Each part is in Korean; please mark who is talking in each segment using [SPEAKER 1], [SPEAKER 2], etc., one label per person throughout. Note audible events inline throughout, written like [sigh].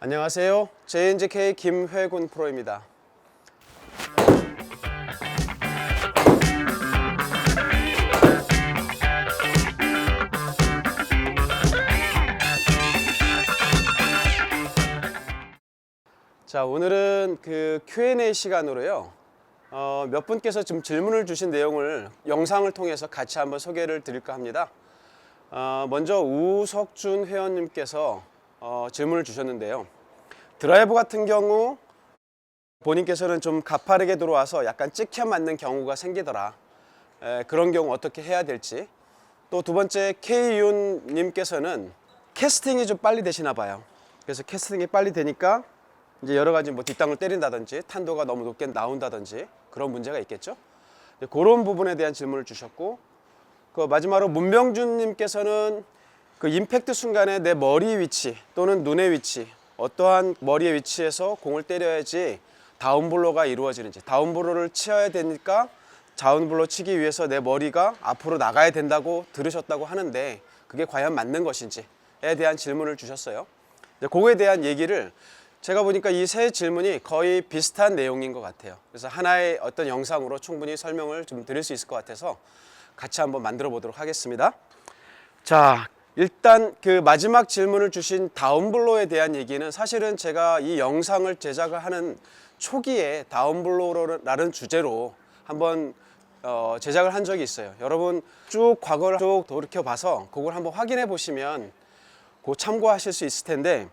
[SPEAKER 1] 안녕하세요. JNJK 김회군 프로입니다. 자, 오늘은 그 Q&A 시간으로요. 어, 몇 분께서 지금 질문을 주신 내용을 영상을 통해서 같이 한번 소개를 드릴까 합니다. 어, 먼저 우석준 회원님께서 어, 질문을 주셨는데요. 드라이브 같은 경우 본인께서는 좀 가파르게 들어와서 약간 찍혀 맞는 경우가 생기더라. 에, 그런 경우 어떻게 해야 될지. 또 두 번째 K윤님께서는 캐스팅이 좀 빨리 되시나 봐요. 그래서 캐스팅이 빨리 되니까 이제 여러 가지 뭐 뒷땅을 때린다든지 탄도가 너무 높게 나온다든지 그런 문제가 있겠죠. 이제 그런 부분에 대한 질문을 주셨고 그 마지막으로 문병준님께서는 그 임팩트 순간에 내 머리 위치 또는 눈의 위치 어떠한 머리의 위치에서 공을 때려야지 다운블로가 이루어지는지 다운블로를 치어야 되니까 다운블로 치기 위해서 내 머리가 앞으로 나가야 된다고 들으셨다고 하는데 그게 과연 맞는 것인지에 대한 질문을 주셨어요. 그거에 대한 얘기를 제가 보니까 이 세 질문이 거의 비슷한 내용인 것 같아요. 그래서 하나의 어떤 영상으로 충분히 설명을 좀 드릴 수 있을 것 같아서 같이 한번 만들어 보도록 하겠습니다. 자, 일단 그 마지막 질문을 주신 다운블로에 대한 얘기는 사실은 제가 이 영상을 제작을 하는 초기에 다운블로라는 주제로 한번 어, 제작을 한 적이 있어요. 여러분 쭉 과거를 쭉 돌이켜 봐서 그걸 한번 확인해 보시면 그 참고하실 수 있을 텐데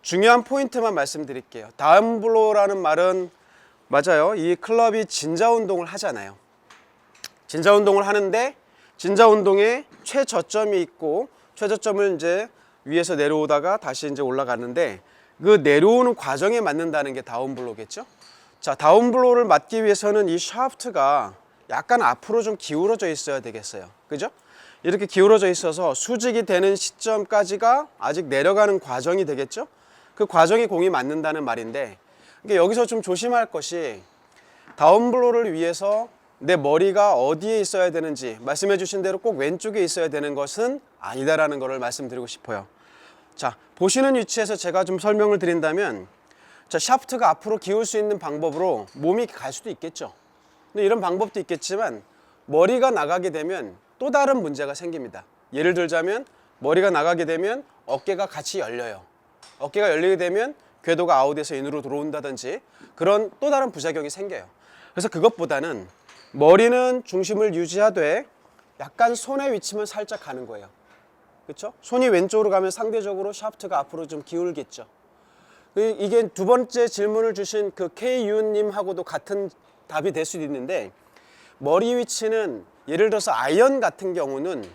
[SPEAKER 1] 중요한 포인트만 말씀드릴게요. 다운블로라는 말은 맞아요. 이 클럽이 진자 운동을 하잖아요. 진자 운동을 하는데 진자 운동에 최저점이 있고 최저점을 이제 위에서 내려오다가 다시 이제 올라가는데 그 내려오는 과정에 맞는다는 게 다운블로겠죠? 자, 다운블로를 맞기 위해서는 이 샤프트가 약간 앞으로 좀 기울어져 있어야 되겠어요. 그죠? 이렇게 기울어져 있어서 수직이 되는 시점까지가 아직 내려가는 과정이 되겠죠? 그 과정이 공이 맞는다는 말인데 이게 여기서 좀 조심할 것이 다운블로를 위해서 내 머리가 어디에 있어야 되는지 말씀해 주신 대로 꼭 왼쪽에 있어야 되는 것은 아니다라는 것을 말씀드리고 싶어요. 자, 보시는 위치에서 제가 좀 설명을 드린다면 자, 샤프트가 앞으로 기울 수 있는 방법으로 몸이 갈 수도 있겠죠. 근데 이런 방법도 있겠지만 머리가 나가게 되면 또 다른 문제가 생깁니다. 예를 들자면 머리가 나가게 되면 어깨가 같이 열려요. 어깨가 열리게 되면 궤도가 아웃에서 인으로 들어온다든지 그런 또 다른 부작용이 생겨요. 그래서 그것보다는 머리는 중심을 유지하되 약간 손의 위치만 살짝 가는 거예요. 그렇죠? 손이 왼쪽으로 가면 상대적으로 샤프트가 앞으로 좀 기울겠죠. 그 이게 두 번째 질문을 주신 그 K윤님하고도 같은 답이 될 수도 있는데 머리 위치는 예를 들어서 아이언 같은 경우는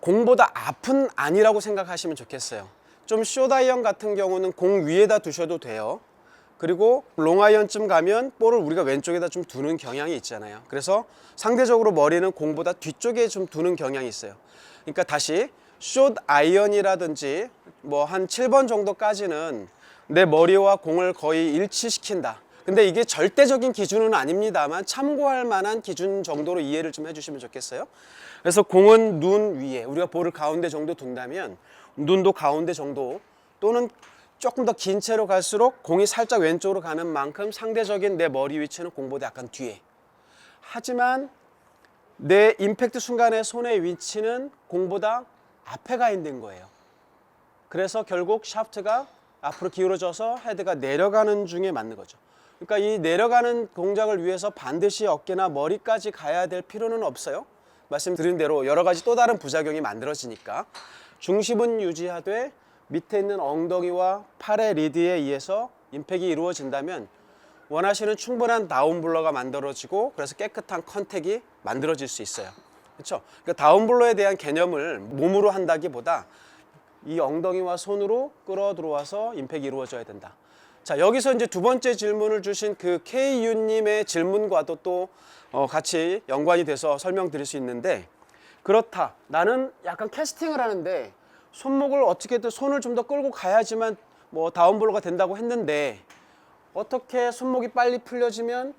[SPEAKER 1] 공보다 앞은 아니라고 생각하시면 좋겠어요. 좀 숏아이언 같은 경우는 공 위에다 두셔도 돼요. 그리고 롱아이언쯤 가면 볼을 우리가 왼쪽에다 좀 두는 경향이 있잖아요. 그래서 상대적으로 머리는 공보다 뒤쪽에 좀 두는 경향이 있어요. 그러니까 다시 숏 아이언이라든지 뭐 한 7번 정도까지는 내 머리와 공을 거의 일치시킨다. 근데 이게 절대적인 기준은 아닙니다만 참고할 만한 기준 정도로 이해를 좀 해주시면 좋겠어요. 그래서 공은 눈 위에 우리가 볼을 가운데 정도 둔다면 눈도 가운데 정도 또는 조금 더 긴 채로 갈수록 공이 살짝 왼쪽으로 가는 만큼 상대적인 내 머리 위치는 공보다 약간 뒤에. 하지만 내 임팩트 순간의 손의 위치는 공보다 앞에 가 있는 거예요. 그래서 결국 샤프트가 앞으로 기울어져서 헤드가 내려가는 중에 맞는 거죠. 그러니까 이 내려가는 동작을 위해서 반드시 어깨나 머리까지 가야 될 필요는 없어요. 말씀드린 대로 여러 가지 또 다른 부작용이 만들어지니까 중심은 유지하되 밑에 있는 엉덩이와 팔의 리드에 의해서 임팩이 이루어진다면 원하시는 충분한 다운블러가 만들어지고 그래서 깨끗한 컨택이 만들어질 수 있어요. 그렇죠? 그러니까 다운블러에 대한 개념을 몸으로 한다기보다 이 엉덩이와 손으로 끌어 들어와서 임팩이 이루어져야 된다. 자 여기서 이제 두 번째 질문을 주신 그 K윤님의 질문과도 또 어, 같이 연관이 돼서 설명드릴 수 있는데 그렇다. 나는 약간 캐스팅을 하는데 손목을 어떻게든 손을 좀 더 끌고 가야지만 뭐 다운블로가 된다고 했는데 어떻게 손목이 빨리 풀려지면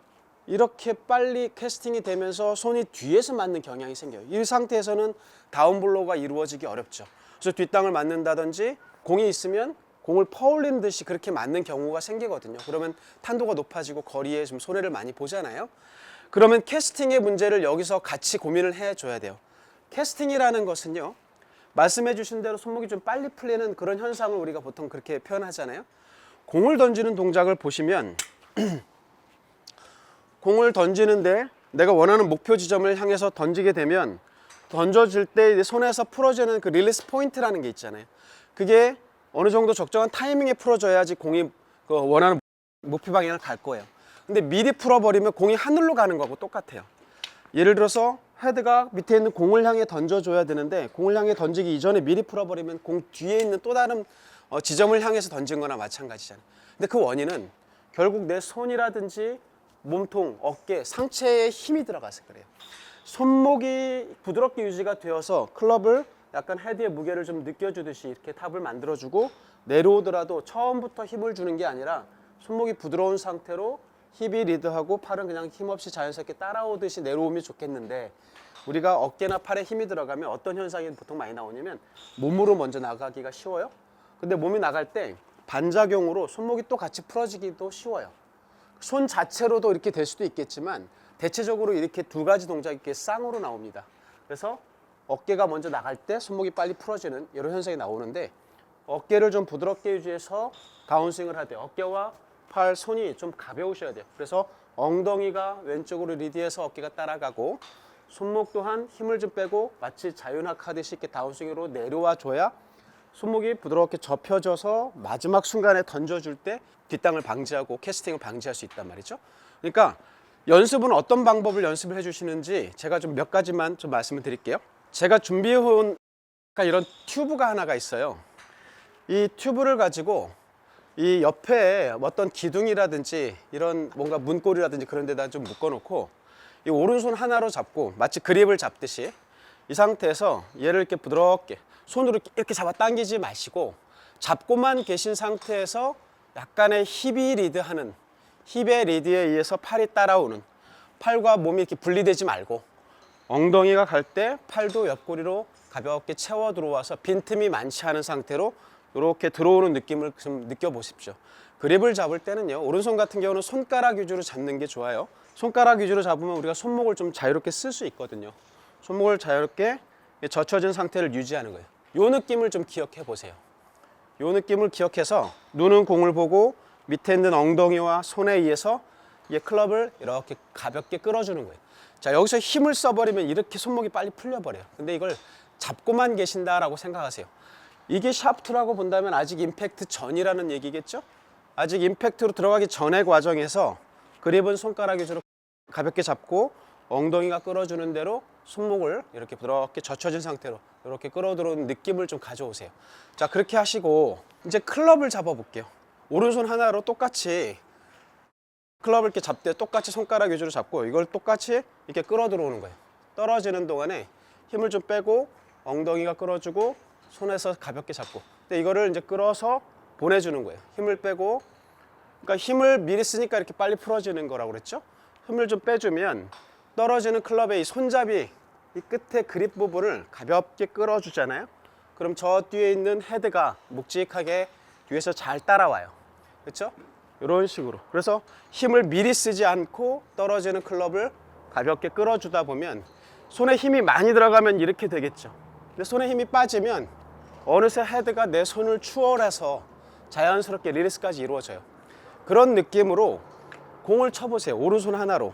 [SPEAKER 1] 이렇게 빨리 캐스팅이 되면서 손이 뒤에서 맞는 경향이 생겨요. 이 상태에서는 다운블로가 이루어지기 어렵죠. 그래서 뒷땅을 맞는다든지 공이 있으면 공을 퍼올리는 듯이 그렇게 맞는 경우가 생기거든요. 그러면 탄도가 높아지고 거리에 좀 손해를 많이 보잖아요. 그러면 캐스팅의 문제를 여기서 같이 고민을 해줘야 돼요. 캐스팅이라는 것은요, 말씀해 주신 대로 손목이 좀 빨리 풀리는 그런 현상을 우리가 보통 그렇게 표현하잖아요. 공을 던지는 동작을 보시면 [clears throat] 공을 던지는데 내가 원하는 목표 지점을 향해서 던지게 되면 던져질 때 손에서 풀어지는 그 릴리스 포인트라는 게 있잖아요. 그게 어느 정도 적정한 타이밍에 풀어져야지 공이 그 원하는 목표 방향을 갈 거예요. 근데 미리 풀어버리면 공이 하늘로 가는 거하고 똑같아요. 예를 들어서 헤드가 밑에 있는 공을 향해 던져줘야 되는데 공을 향해 던지기 이전에 미리 풀어버리면 공 뒤에 있는 또 다른 어, 지점을 향해서 던진 거나 마찬가지잖아요. 근데 그 원인은 결국 내 손이라든지 몸통, 어깨, 상체에 힘이 들어가서 그래요. 손목이 부드럽게 유지가 되어서 클럽을 약간 헤드의 무게를 좀 느껴주듯이 이렇게 탑을 만들어주고 내려오더라도 처음부터 힘을 주는 게 아니라 손목이 부드러운 상태로 힙이 리드하고 팔은 그냥 힘없이 자연스럽게 따라오듯이 내려오면 좋겠는데 우리가 어깨나 팔에 힘이 들어가면 어떤 현상이 보통 많이 나오냐면 몸으로 먼저 나가기가 쉬워요. 근데 몸이 나갈 때 반작용으로 손목이 또 같이 풀어지기도 쉬워요. 손 자체로도 이렇게 될 수도 있겠지만 대체적으로 이렇게 두 가지 동작이 이렇게 쌍으로 나옵니다. 그래서 어깨가 먼저 나갈 때 손목이 빨리 풀어지는 이런 현상이 나오는데 어깨를 좀 부드럽게 유지해서 다운스윙을 할 때 어깨와 팔, 손이 좀 가벼우셔야 돼요. 그래서 엉덩이가 왼쪽으로 리드해서 어깨가 따라가고 손목 또한 힘을 좀 빼고 마치 자윤학 하듯이 이렇게 다운스윙으로 내려와 줘야 손목이 부드럽게 접혀져서 마지막 순간에 던져줄 때 뒷땅을 방지하고 캐스팅을 방지할 수 있단 말이죠. 그러니까 연습은 어떤 방법을 연습을 해주시는지 제가 좀 몇 가지만 좀 말씀을 드릴게요. 제가 준비해온 이런 튜브가 하나가 있어요. 이 튜브를 가지고 이 옆에 어떤 기둥이라든지 이런 뭔가 문고리라든지 그런 데다 좀 묶어놓고 이 오른손 하나로 잡고 마치 그립을 잡듯이 이 상태에서 얘를 이렇게 부드럽게 손으로 이렇게 잡아 당기지 마시고 잡고만 계신 상태에서 약간의 힙이 리드하는 힙의 리드에 의해서 팔이 따라오는 팔과 몸이 이렇게 분리되지 말고 엉덩이가 갈 때 팔도 옆구리로 가볍게 채워 들어와서 빈틈이 많지 않은 상태로 이렇게 들어오는 느낌을 좀 느껴보십시오. 그립을 잡을 때는요, 오른손 같은 경우는 손가락 위주로 잡는 게 좋아요. 손가락 위주로 잡으면 우리가 손목을 좀 자유롭게 쓸 수 있거든요. 손목을 자유롭게 젖혀진 상태를 유지하는 거예요. 이 느낌을 좀 기억해 보세요. 이 느낌을 기억해서 눈은 공을 보고 밑에 있는 엉덩이와 손에 의해서 이 클럽을 이렇게 가볍게 끌어주는 거예요. 자 여기서 힘을 써버리면 이렇게 손목이 빨리 풀려버려요. 근데 이걸 잡고만 계신다라고 생각하세요. 이게 샤프트라고 본다면 아직 임팩트 전이라는 얘기겠죠? 아직 임팩트로 들어가기 전의 과정에서 그립은 손가락 위주로 가볍게 잡고 엉덩이가 끌어주는 대로 손목을 이렇게 부드럽게 젖혀진 상태로 이렇게 끌어들어오는 느낌을 좀 가져오세요. 자 그렇게 하시고 이제 클럽을 잡아 볼게요. 오른손 하나로 똑같이 클럽을 이렇게 잡되 똑같이 손가락 위주로 잡고 이걸 똑같이 이렇게 끌어 들어오는 거예요. 떨어지는 동안에 힘을 좀 빼고 엉덩이가 끌어주고 손에서 가볍게 잡고 근데 이거를 이제 끌어서 보내주는 거예요. 힘을 빼고 그러니까 힘을 미리 쓰니까 이렇게 빨리 풀어지는 거라고 그랬죠. 힘을 좀 빼주면 떨어지는 클럽의 이 손잡이 이 끝에 그립 부분을 가볍게 끌어주잖아요. 그럼 저 뒤에 있는 헤드가 묵직하게 뒤에서 잘 따라와요. 그렇죠? 이런 식으로. 그래서 힘을 미리 쓰지 않고 떨어지는 클럽을 가볍게 끌어주다 보면 손에 힘이 많이 들어가면 이렇게 되겠죠. 근데 손에 힘이 빠지면 어느새 헤드가 내 손을 추월해서 자연스럽게 리리스까지 이루어져요. 그런 느낌으로 공을 쳐보세요. 오른손 하나로.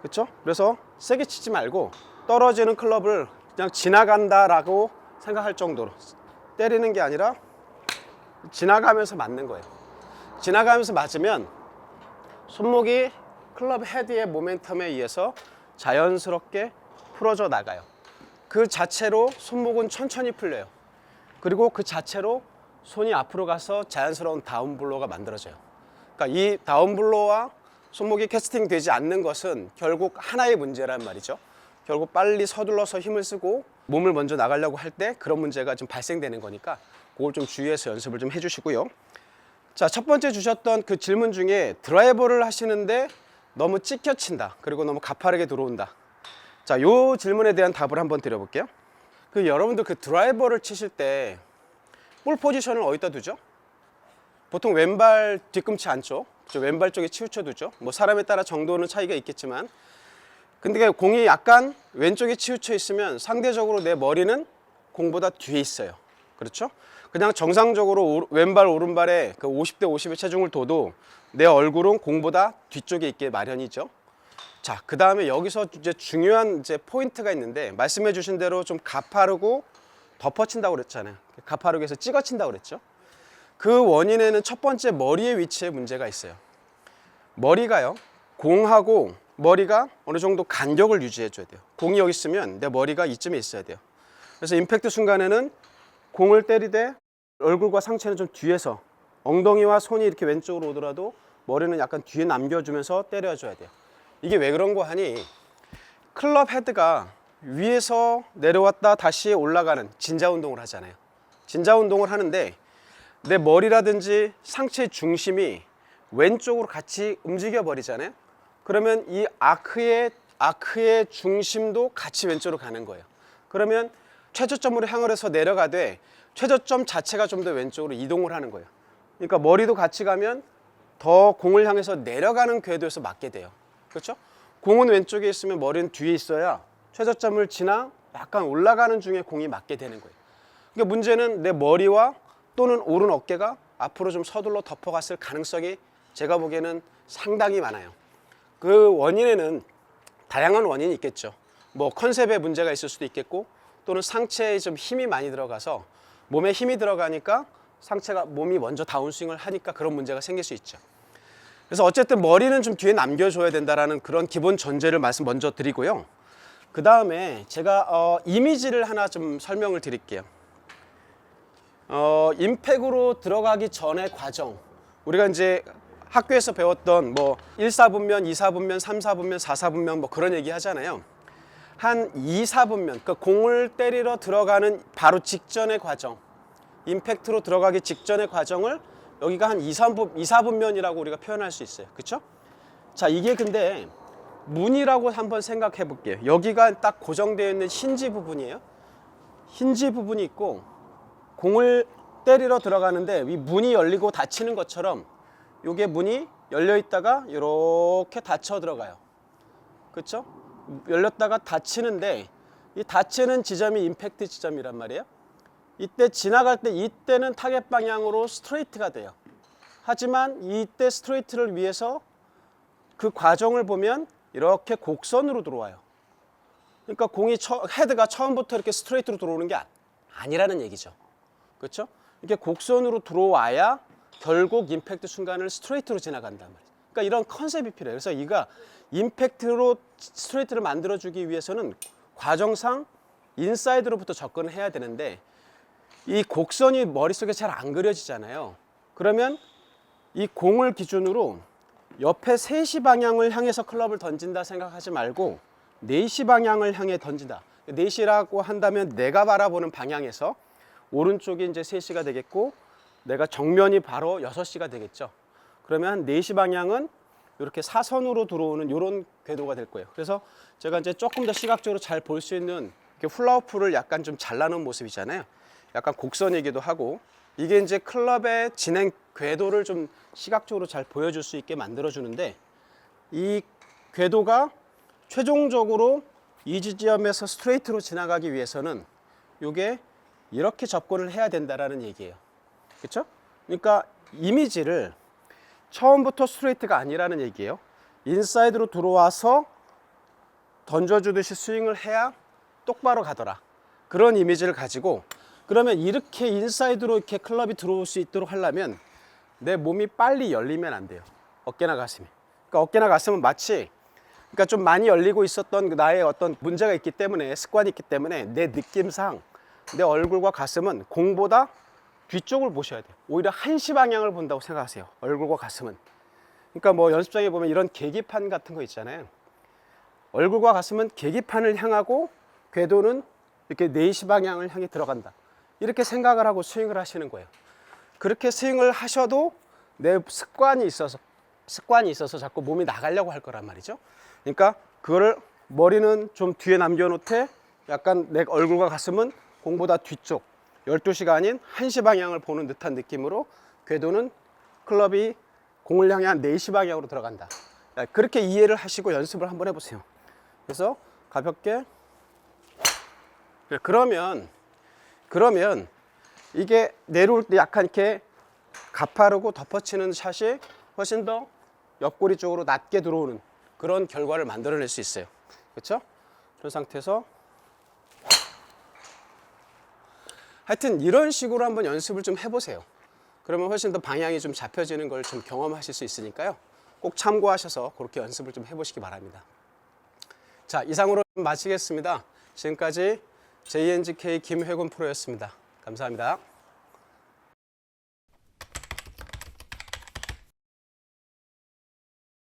[SPEAKER 1] 그렇죠? 그래서 세게 치지 말고 떨어지는 클럽을 그냥 지나간다라고 생각할 정도로 때리는 게 아니라 지나가면서 맞는 거예요. 지나가면서 맞으면 손목이 클럽 헤드의 모멘텀에 의해서 자연스럽게 풀어져 나가요. 그 자체로 손목은 천천히 풀려요. 그리고 그 자체로 손이 앞으로 가서 자연스러운 다운블로가 만들어져요. 그러니까 이 다운블로와 손목이 캐스팅 되지 않는 것은 결국 하나의 문제란 말이죠. 결국 빨리 서둘러서 힘을 쓰고 몸을 먼저 나가려고 할 때 그런 문제가 좀 발생되는 거니까 그걸 좀 주의해서 연습을 좀 해주시고요. 자, 첫 번째 주셨던 그 질문 중에 드라이버를 하시는데 너무 찍혀 친다. 그리고 너무 가파르게 들어온다. 자, 요 질문에 대한 답을 한번 드려볼게요. 그 여러분들 그 드라이버를 치실 때 볼 포지션을 어디다 두죠? 보통 왼발 뒤꿈치 안쪽, 그죠? 왼발 쪽에 치우쳐 두죠. 뭐 사람에 따라 정도는 차이가 있겠지만, 근데 공이 약간 왼쪽에 치우쳐 있으면 상대적으로 내 머리는 공보다 뒤에 있어요. 그렇죠? 그냥 정상적으로 오- 왼발 오른발에 그 50대 50의 체중을 둬도 내 얼굴은 공보다 뒤쪽에 있게 마련이죠. 자, 그 다음에 여기서 이제 중요한 이제 포인트가 있는데 말씀해 주신 대로 좀 가파르고 덮어친다고 그랬잖아요. 가파르게 해서 찍어친다고 그랬죠. 그 원인에는 첫 번째 머리의 위치에 문제가 있어요. 머리가요, 공하고 머리가 어느 정도 간격을 유지해 줘야 돼요. 공이 여기 있으면 내 머리가 이쯤에 있어야 돼요. 그래서 임팩트 순간에는 공을 때리되 얼굴과 상체는 좀 뒤에서 엉덩이와 손이 이렇게 왼쪽으로 오더라도 머리는 약간 뒤에 남겨주면서 때려줘야 돼요. 이게 왜 그런 거 하니 클럽 헤드가 위에서 내려왔다 다시 올라가는 진자 운동을 하잖아요. 진자 운동을 하는데 내 머리라든지 상체 중심이 왼쪽으로 같이 움직여 버리잖아요. 그러면 이 아크의 아크의 중심도 같이 왼쪽으로 가는 거예요. 그러면 최저점으로 향을 해서 내려가되 최저점 자체가 좀 더 왼쪽으로 이동을 하는 거예요. 그러니까 머리도 같이 가면 더 공을 향해서 내려가는 궤도에서 맞게 돼요. 그렇죠? 공은 왼쪽에 있으면 머리는 뒤에 있어야 최저점을 지나 약간 올라가는 중에 공이 맞게 되는 거예요. 그러니까 문제는 내 머리와 또는 오른 어깨가 앞으로 좀 서둘러 덮어갔을 가능성이 제가 보기에는 상당히 많아요. 그 원인에는 다양한 원인이 있겠죠. 뭐 컨셉에 문제가 있을 수도 있겠고 또는 상체에 좀 힘이 많이 들어가서 몸에 힘이 들어가니까 상체가 몸이 먼저 다운스윙을 하니까 그런 문제가 생길 수 있죠. 그래서 어쨌든 머리는 좀 뒤에 남겨줘야 된다라는 그런 기본 전제를 말씀 먼저 드리고요. 그 다음에 제가 어, 이미지를 하나 좀 설명을 드릴게요. 어, 임팩으로 들어가기 전의 과정. 우리가 이제 학교에서 배웠던 뭐 1, 4분면, 2, 4분면, 3, 4분면, 4, 4분면 뭐 그런 얘기 하잖아요. 한 2, 4분면, 그러니까 공을 때리러 들어가는 바로 직전의 과정. 임팩트로 들어가기 직전의 과정을 여기가 한 2, 3분, 2, 4분면이라고 우리가 표현할 수 있어요. 그렇죠? 자, 이게 근데 문이라고 한번 생각해 볼게요. 여기가 딱 고정되어 있는 힌지 부분이에요. 힌지 부분이 있고 공을 때리러 들어가는데 이 문이 열리고 닫히는 것처럼 요게 문이 열려 있다가 이렇게 닫혀 들어가요. 그렇죠? 열렸다가 닫히는데 이 닫히는 지점이 임팩트 지점이란 말이에요. 이때 지나갈 때 이때는 타겟 방향으로 스트레이트가 돼요. 하지만 이때 스트레이트를 위해서 그 과정을 보면 이렇게 곡선으로 들어와요. 그러니까 공이 처, 헤드가 처음부터 이렇게 스트레이트로 들어오는 게 아- 아니라는 얘기죠. 그렇죠? 이렇게 곡선으로 들어와야 결국 임팩트 순간을 스트레이트로 지나간단 말이에요. 그러니까 이런 컨셉이 필요해요. 그래서 이가 임팩트로 스트레이트를 만들어주기 위해서는 과정상 인사이드로부터 접근을 해야 되는데 이 곡선이 머릿속에 잘 안 그려지잖아요. 그러면 이 공을 기준으로 옆에 3시 방향을 향해서 클럽을 던진다 생각하지 말고 4시 방향을 향해 던진다. 4시라고 한다면 내가 바라보는 방향에서 오른쪽이 이제 3시가 되겠고 내가 정면이 바로 6시가 되겠죠. 그러면 한 4시 방향은 이렇게 사선으로 들어오는 이런 궤도가 될 거예요. 그래서 제가 이제 조금 더 시각적으로 잘 볼 수 있는 플라워풀을 약간 좀 잘라놓은 모습이잖아요. 약간 곡선이기도 하고 이게 이제 클럽의 진행 궤도를 좀 시각적으로 잘 보여줄 수 있게 만들어 주는데 이 궤도가 최종적으로 이 지점에서 스트레이트로 지나가기 위해서는 이게 이렇게 접근을 해야 된다라는 얘기예요. 그렇죠? 그러니까 이미지를 처음부터 스트레이트가 아니라는 얘기예요. 인사이드로 들어와서 던져주듯이 스윙을 해야 똑바로 가더라. 그런 이미지를 가지고 그러면 이렇게 인사이드로 이렇게 클럽이 들어올 수 있도록 하려면 내 몸이 빨리 열리면 안 돼요. 어깨나 가슴이. 그러니까 어깨나 가슴은 마치 그러니까 좀 많이 열리고 있었던 그 나의 어떤 문제가 있기 때문에 습관이 있기 때문에 내 느낌상 내 얼굴과 가슴은 공보다 뒤쪽을 보셔야 돼요. 오히려 한시 방향을 본다고 생각하세요. 얼굴과 가슴은. 그러니까 뭐 연습장에 보면 이런 계기판 같은 거 있잖아요. 얼굴과 가슴은 계기판을 향하고 궤도는 이렇게 4시 방향을 향해 들어간다. 이렇게 생각을 하고 스윙을 하시는 거예요. 그렇게 스윙을 하셔도 내 습관이 있어서 습관이 있어서 자꾸 몸이 나가려고 할 거란 말이죠. 그러니까 그거를 머리는 좀 뒤에 남겨놓되 약간 내 얼굴과 가슴은 공보다 뒤쪽 12시가 아닌 1시 방향을 보는 듯한 느낌으로 궤도는 클럽이 공을 향해 한 4시 방향으로 들어간다. 자, 그렇게 이해를 하시고 연습을 한번 해보세요. 그래서 가볍게. 네, 그러면, 그러면 이게 내려올 때 약간 이렇게 가파르고 덮어치는 샷이 훨씬 더 옆구리 쪽으로 낮게 들어오는 그런 결과를 만들어낼 수 있어요. 그렇죠? 그런 상태에서 하여튼 이런 식으로 한번 연습을 좀 해보세요. 그러면 훨씬 더 방향이 좀 잡혀지는 걸 좀 경험하실 수 있으니까요. 꼭 참고하셔서 그렇게 연습을 좀 해보시기 바랍니다. 자, 이상으로 마치겠습니다. 지금까지 JNGK 김회곤 프로였습니다. 감사합니다.